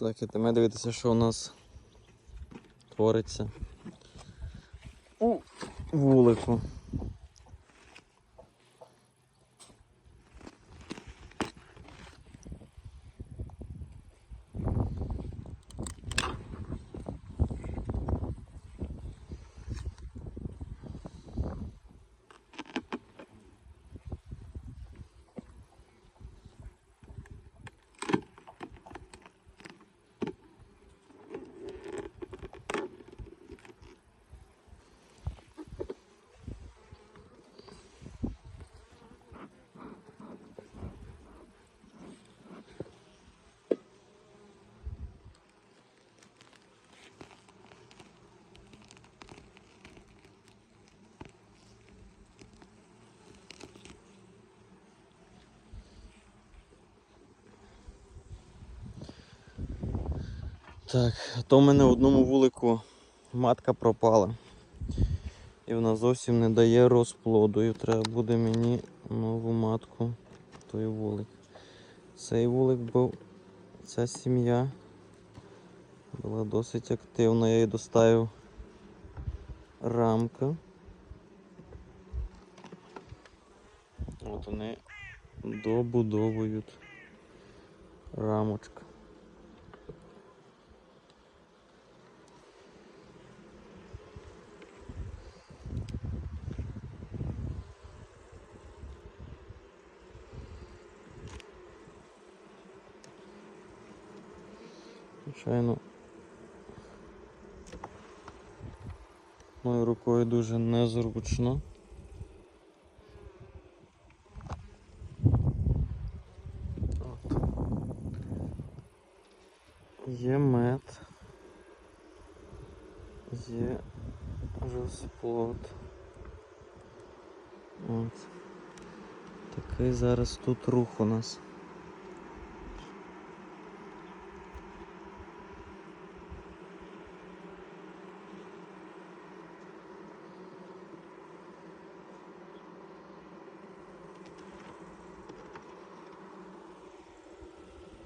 Так, ідемо дивитися, що у нас твориться у вулику. Так, то в мене в одному вулику матка пропала. І вона зовсім не дає розплоду. І треба буде мені нову матку той вулик. Цей вулик був, ця сім'я була досить активна. Я їй доставив рамка. От вони добудовують рамочка. Звичайно. Моєю рукою дуже незручно. От. Є мед. Є розплод. От. Такий зараз тут рух у нас.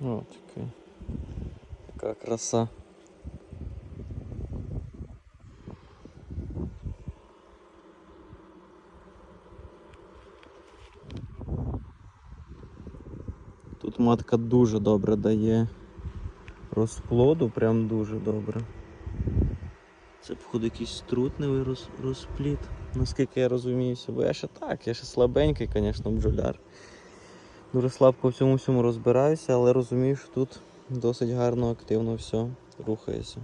О, такий. Така краса. Тут матка дуже добре дає розплоду, прям дуже добре. Це, походу, якийсь трутневий роз, розпліт, наскільки я розуміюся, бо я ще так, я ще слабенький, звісно, бджоляр. Дуже слабко в цьому всьому розбираюся, але розумію, що тут досить гарно, активно все рухається.